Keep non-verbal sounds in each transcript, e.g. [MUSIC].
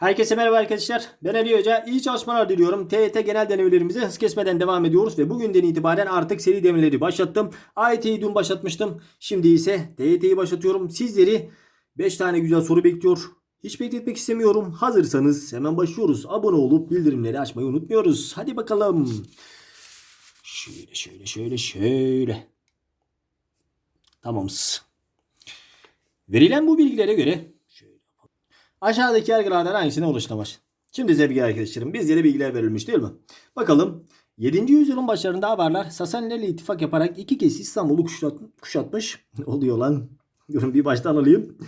Herkese merhaba arkadaşlar. Ben Ali Hoca. İyi çalışmalar diliyorum. TYT genel denemelerimize hız kesmeden devam ediyoruz ve bugünden itibaren artık seri denemeleri başlattım. AYT'yi dün başlatmıştım. Şimdi ise TYT'yi başlatıyorum. Sizleri 5 tane güzel soru bekliyor. Hiç bekletmek istemiyorum. Hazırsanız hemen başlıyoruz. Abone olup bildirimleri açmayı unutmuyoruz. Hadi bakalım. Şöyle şöyle şöyle şöyle. Tamamız. Verilen bu bilgilere göre Aşağıdaki yargılardan hangisine ulaşılamaz? Şimdi sevgili arkadaşlarım bizlere bilgiler verilmiş değil mi? Bakalım 7. yüzyılın başlarında Avarlar Sasanilerle ittifak yaparak iki kez İstanbul'u kuşat, kuşatmış. [LAUGHS] Oluyor lan. Durun bir baştan alayım.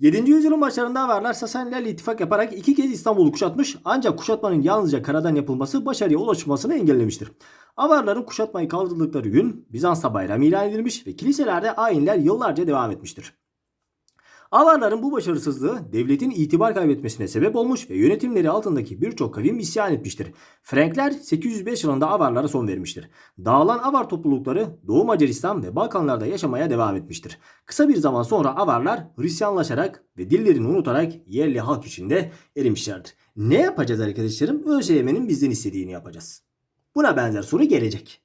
7. yüzyılın başlarında Avarlar Sasanilerle ittifak yaparak iki kez İstanbul'u kuşatmış ancak kuşatmanın yalnızca karadan yapılması başarıya ulaşılmasını engellemiştir. Avarların kuşatmayı kaldırdıkları gün Bizans'ta bayram ilan edilmiş ve kiliselerde ayinler yıllarca devam etmiştir. Avarların bu başarısızlığı devletin itibar kaybetmesine sebep olmuş ve yönetimleri altındaki birçok kavim isyan etmiştir. Frankler 805 yılında Avarlara son vermiştir. Dağılan Avar toplulukları Doğu Macaristan ve Balkanlarda yaşamaya devam etmiştir. Kısa bir zaman sonra Avarlar Hristiyanlaşarak ve dillerini unutarak yerli halk içinde erimişlerdir. Ne yapacağız arkadaşlarım? ÖSYM'nin bizden istediğini yapacağız. Buna benzer soru gelecek.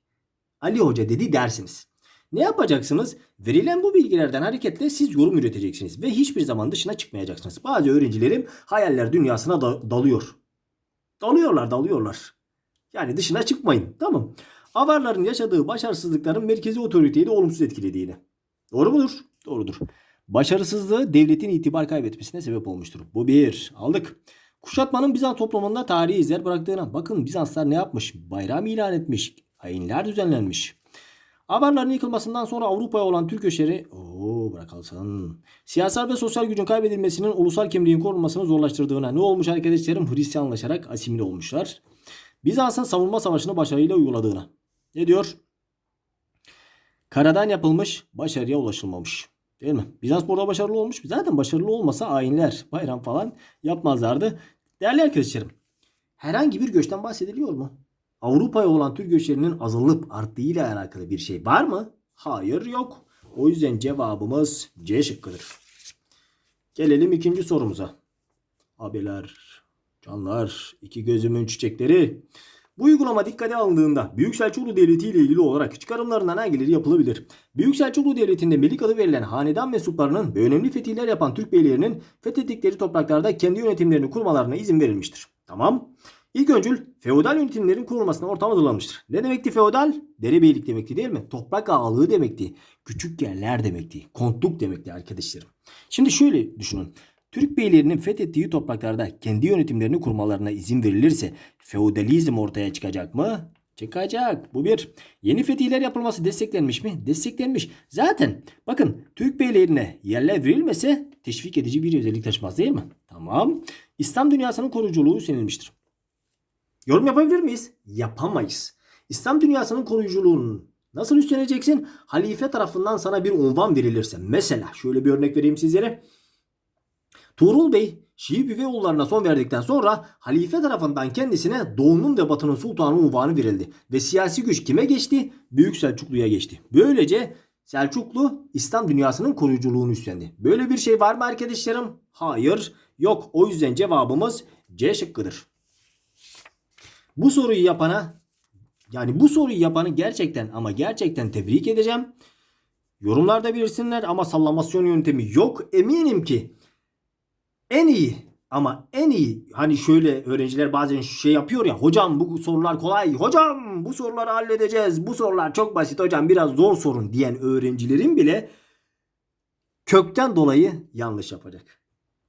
Ali Hoca dedi dersiniz. Ne yapacaksınız? Verilen bu bilgilerden hareketle siz yorum üreteceksiniz ve hiçbir zaman dışına çıkmayacaksınız. Bazı öğrencilerim hayaller dünyasına da- dalıyor. Dalıyorlar, dalıyorlar. Yani dışına çıkmayın. Tamam. Avarların yaşadığı başarısızlıkların merkezi otoriteyi de olumsuz etkilediğini. Doğru mudur? Doğrudur. Başarısızlığı devletin itibar kaybetmesine sebep olmuştur. Bu bir. Aldık. Kuşatmanın Bizans toplumunda tarihi izler bıraktığına bakın Bizanslar ne yapmış? Bayram ilan etmiş. Ayinler düzenlenmiş. Avarların yıkılmasından sonra Avrupa'ya olan Türk göçleri ooo bırakalsın. Siyasal ve sosyal gücün kaybedilmesinin ulusal kimliğin korunmasını zorlaştırdığına ne olmuş arkadaşlarım Hristiyanlaşarak asimile olmuşlar. Bizans'ın savunma savaşını başarıyla uyguladığına. Ne diyor? Karadan yapılmış başarıya ulaşılmamış. Değil mi? Bizans burada başarılı olmuş. Zaten başarılı olmasa ayinler, bayram falan yapmazlardı. Değerli arkadaşlarım, herhangi bir göçten bahsediliyor mu? Avrupa'ya olan Türk göçlerinin azalılıp arttığıyla alakalı bir şey var mı? Hayır yok. O yüzden cevabımız C şıkkıdır. Gelelim ikinci sorumuza. Abiler, canlar, iki gözümün çiçekleri. Bu uygulama dikkate alındığında Büyük Selçuklu Devleti ile ilgili olarak çıkarımlarından hangileri yapılabilir? Büyük Selçuklu Devleti'nde Melik adı verilen hanedan mensuplarının ve önemli fetihler yapan Türk beylerinin fethettikleri topraklarda kendi yönetimlerini kurmalarına izin verilmiştir. Tamam. İlk öncül feodal yönetimlerin kurulmasına ortam hazırlanmıştır. Ne demekti feodal? Derebeylik demekti değil mi? Toprak ağalığı demekti. Küçük yerler demekti. Kontluk demekti arkadaşlarım. Şimdi şöyle düşünün. Türk beylerinin fethettiği topraklarda kendi yönetimlerini kurmalarına izin verilirse feodalizm ortaya çıkacak mı? Çıkacak. Bu bir. Yeni fetihler yapılması desteklenmiş mi? Desteklenmiş. Zaten bakın Türk beylerine yerler verilmese teşvik edici bir özellik taşımaz değil mi? Tamam. İslam dünyasının koruyuculuğu üstlenilmiştir. Yorum yapabilir miyiz? Yapamayız. İslam dünyasının koruyuculuğunun nasıl üstleneceksin? Halife tarafından sana bir unvan verilirse. Mesela şöyle bir örnek vereyim sizlere. Tuğrul Bey Şii Büfeoğullarına son verdikten sonra halife tarafından kendisine doğunun ve batının sultanı unvanı verildi. Ve siyasi güç kime geçti? Büyük Selçuklu'ya geçti. Böylece Selçuklu İslam dünyasının koruyuculuğunu üstlendi. Böyle bir şey var mı arkadaşlarım? Hayır yok. O yüzden cevabımız C şıkkıdır. Bu soruyu yapana yani bu soruyu yapanı gerçekten ama gerçekten tebrik edeceğim. Yorumlarda belirsinler ama sallamasyon yöntemi yok. Eminim ki en iyi ama en iyi hani şöyle öğrenciler bazen şey yapıyor ya hocam bu sorular kolay hocam bu soruları halledeceğiz bu sorular çok basit hocam biraz zor sorun diyen öğrencilerin bile kökten dolayı yanlış yapacak.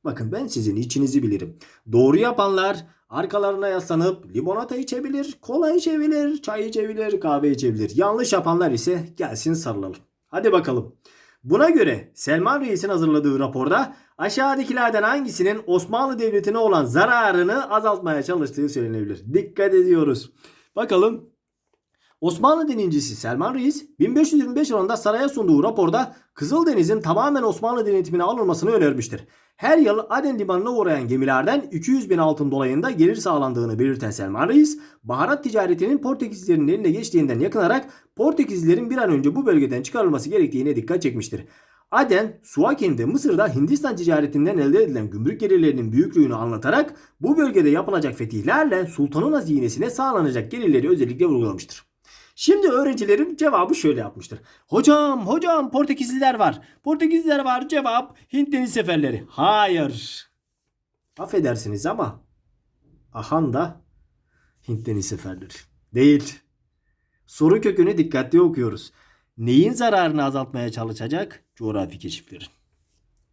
Bakın ben sizin içinizi bilirim. Doğru yapanlar arkalarına yaslanıp limonata içebilir, kola içebilir, çay içebilir, kahve içebilir. Yanlış yapanlar ise gelsin sarılalım. Hadi bakalım. Buna göre Selman Reis'in hazırladığı raporda aşağıdakilerden hangisinin Osmanlı Devleti'ne olan zararını azaltmaya çalıştığı söylenebilir. Dikkat ediyoruz. Bakalım Osmanlı denincisi Selman Reis 1525 yılında saraya sunduğu raporda Kızıldeniz'in tamamen Osmanlı denetimine alınmasını önermiştir. Her yıl Aden limanına uğrayan gemilerden 200 bin altın dolayında gelir sağlandığını belirten Selman Reis, baharat ticaretinin Portekizlilerin eline geçtiğinden yakınarak Portekizlilerin bir an önce bu bölgeden çıkarılması gerektiğine dikkat çekmiştir. Aden, Suaken'de Mısır'da Hindistan ticaretinden elde edilen gümrük gelirlerinin büyüklüğünü anlatarak bu bölgede yapılacak fetihlerle sultanın hazinesine sağlanacak gelirleri özellikle vurgulamıştır. Şimdi öğrencilerim cevabı şöyle yapmıştır. Hocam, hocam Portekizliler var. Portekizliler var. Cevap Hint deniz seferleri. Hayır. Affedersiniz ama Ahan da Hint deniz seferleri. Değil. Soru kökünü dikkatli okuyoruz. Neyin zararını azaltmaya çalışacak? Coğrafi keşiflerin.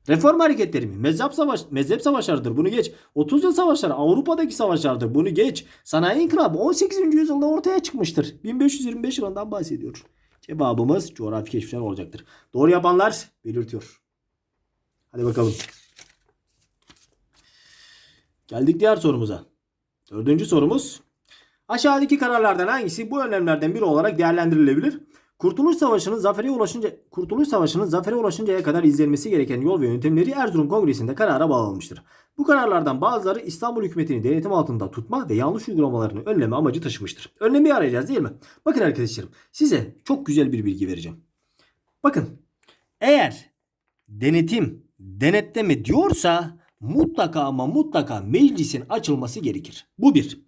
Reform hareketleri mi? Mezhep, savaş, mezhep savaşlarıdır bunu geç. 30 yıl savaşları Avrupa'daki savaşlardır bunu geç. Sanayi inkılabı 18. yüzyılda ortaya çıkmıştır. 1525 yılından bahsediyor. Cevabımız coğrafi keşifler olacaktır. Doğru yapanlar belirtiyor. Hadi bakalım. Geldik diğer sorumuza. Dördüncü sorumuz. Aşağıdaki kararlardan hangisi bu önlemlerden biri olarak değerlendirilebilir? Kurtuluş Savaşı'nın zafere ulaşınca Kurtuluş Savaşı'nın zafere ulaşıncaya kadar izlenmesi gereken yol ve yöntemleri Erzurum Kongresi'nde karara bağlanmıştır. Bu kararlardan bazıları İstanbul hükümetini denetim altında tutma ve yanlış uygulamalarını önleme amacı taşımıştır. Önlemi arayacağız değil mi? Bakın arkadaşlarım size çok güzel bir bilgi vereceğim. Bakın eğer denetim, denetleme diyorsa mutlaka ama mutlaka meclisin açılması gerekir. Bu bir.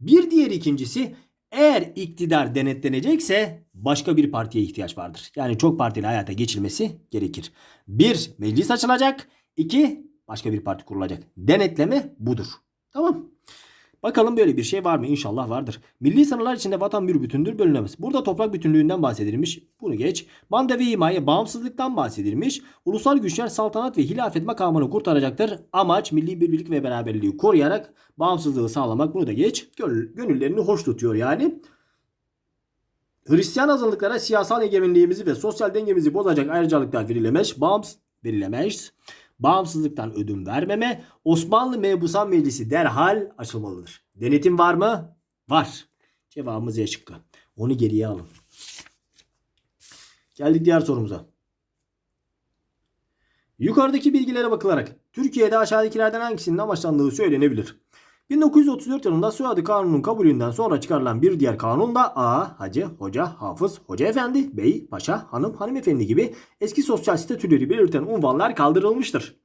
Bir diğer ikincisi eğer iktidar denetlenecekse başka bir partiye ihtiyaç vardır. Yani çok partili hayata geçilmesi gerekir. Bir, meclis açılacak. İki, başka bir parti kurulacak. Denetleme budur. Tamam. Bakalım böyle bir şey var mı? İnşallah vardır. Milli sınırlar içinde vatan bir bütündür bölünemez. Burada toprak bütünlüğünden bahsedilmiş. Bunu geç. Manda ve bağımsızlıktan bahsedilmiş. Ulusal güçler saltanat ve hilafet makamını kurtaracaktır. Amaç milli birlik ve beraberliği koruyarak bağımsızlığı sağlamak. Bunu da geç. Gönül, gönüllerini hoş tutuyor yani. Hristiyan azınlıklara siyasal egemenliğimizi ve sosyal dengemizi bozacak ayrıcalıklar verilemez. Bağımsız verilemez. Bağımsızlıktan ödün vermeme. Osmanlı Mebusan Meclisi derhal açılmalıdır. Denetim var mı? Var. Cevabımız Y şıkkı. Onu geriye alın. Geldik diğer sorumuza. Yukarıdaki bilgilere bakılarak Türkiye'de aşağıdakilerden hangisinin amaçlandığı söylenebilir. 1934 yılında soyadı kanunun kabulünden sonra çıkarılan bir diğer kanunda A, hacı, hoca, hafız, hoca efendi, bey, paşa, hanım, hanımefendi gibi eski sosyal statüleri belirten unvanlar kaldırılmıştır.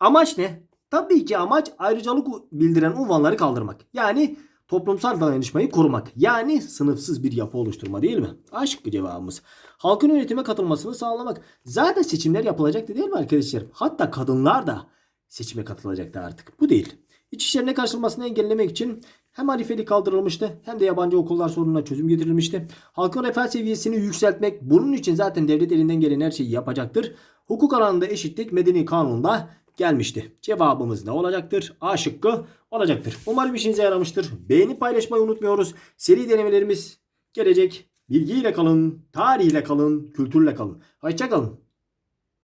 Amaç ne? Tabii ki amaç ayrıcalık bildiren unvanları kaldırmak. Yani toplumsal dayanışmayı korumak. Yani sınıfsız bir yapı oluşturma değil mi? Aşk bir cevabımız. Halkın yönetime katılmasını sağlamak. Zaten seçimler yapılacaktı değil mi arkadaşlar? Hatta kadınlar da seçime katılacaktı artık. Bu değil. İç işlerine karşılamasını engellemek için hem harifeli kaldırılmıştı hem de yabancı okullar sorununa çözüm getirilmişti. Halkın refah seviyesini yükseltmek bunun için zaten devlet elinden gelen her şeyi yapacaktır. Hukuk alanında eşitlik medeni kanunda gelmişti. Cevabımız ne olacaktır? A şıkkı olacaktır. Umarım işinize yaramıştır. Beğenip paylaşmayı unutmuyoruz. Seri denemelerimiz gelecek. Bilgiyle kalın, tarihle kalın, kültürle kalın. Hoşçakalın.